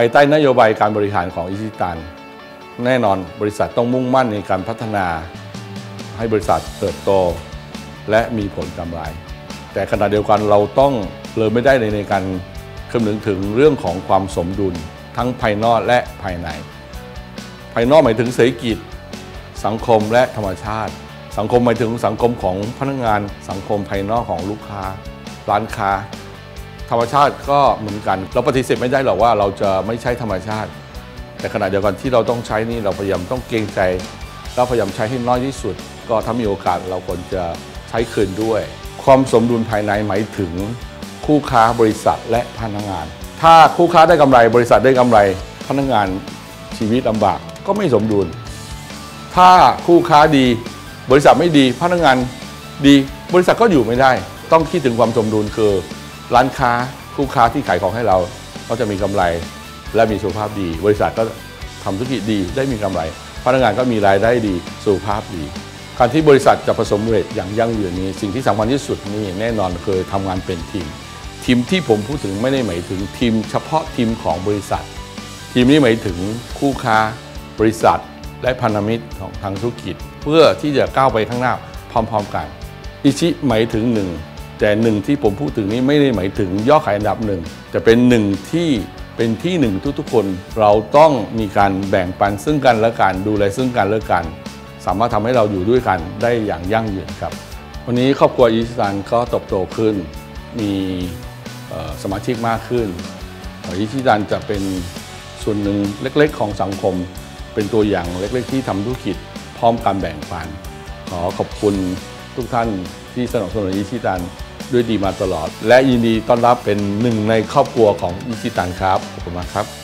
ภายใต้นโยบายการบริหารของอิชิตัน แน่นอนบริษัทต้องมุ่งมั่นในการพัฒนา ให้บริษัทเติบโต และมีผลกำไร แต่ขณะเดียวกันเราต้องเลยไม่ได้ในในการคำนึงถึงเรื่องของความสมดุล ทั้งภายนอกและภายใน ภายนอกหมายถึงเศรษฐกิจ สังคมและธรรมชาติ สังคมหมายถึงสังคมของพนักงาน สังคมภายนอกของลูกค้า ร้านค้า ธรรมชาติก็เหมือนกัน เราปฏิเสธไม่ได้หรอกว่าเราจะไม่ใช่ธรรมชาติ แต่ขณะเดียวกันที่เราต้องใช้นี่เราพยายามต้องเกรงใจเราพยายามใช้ให้น้อยที่สุด ก็ถ้ามีโอกาสเราควรจะใช้คืนด้วย ความสมดุลภายในหมายถึงคู่ค้าบริษัทและพนักงาน ถ้าคู่ค้าได้กำไรบริษัทได้กำไรพนักงานชีวิตลำบากก็ไม่สมดุล ถ้าคู่ค้าดีบริษัทไม่ดีพนักงานดีบริษัทก็อยู่ไม่ได้ ต้องคิดถึงความสมดุลคือ ร้านค้าคู่ค้าที่ขายของให้เราก็จะมีกำไรและมีสุขภาพดี บริษัทก็ทำธุรกิจดีได้มีกำไร พนักงานก็มีรายได้ดีสุขภาพดีการที่บริษัทจะประสบความสำเร็จอย่างยั่งยืนนี้ สิ่งที่สำคัญที่สุดนี่แน่นอนคือทำงานเป็นทีม ทีมที่ผมพูดถึงไม่ได้หมายถึงทีมเฉพาะทีมของบริษัท ทีมนี้หมายถึงคู่ค้า บริษัท และพันธมิตรของทางธุรกิจ เพื่อที่จะก้าวไปข้างหน้าพร้อม ๆ กัน อิชิหมายถึงหนึ่ง แต่หนึ่งที่ผมพูดถึงนี้ไม่ได้หมายถึงยอดขายอันดับหนึ่งแต่เป็นหนึ่งที่เป็นที่หนึ่งทุกๆคน เราต้องมีการแบ่งปันซึ่งกันและกันดูแลซึ่งกันและกัน สามารถทำให้เราอยู่ด้วยกันได้อย่างยั่งยืนครับ วันนี้ครอบครัวอิชิตันก็เติบโตขึ้น มีสมาชิกมากขึ้นอิชิตันจะเป็นส่วนหนึ่งเล็กๆ ของสังคม เป็นตัวอย่างเล็กๆ ที่ทำธุรกิจพร้อมการแบ่งปัน ขอขอบคุณทุกท่านที่สนับสนุนอิชิตัน ด้วยดีมาตลอด และยินดีต้อนรับเป็นหนึ่งในครอบครัวของอีชิตันครับขอบคุณมากครับ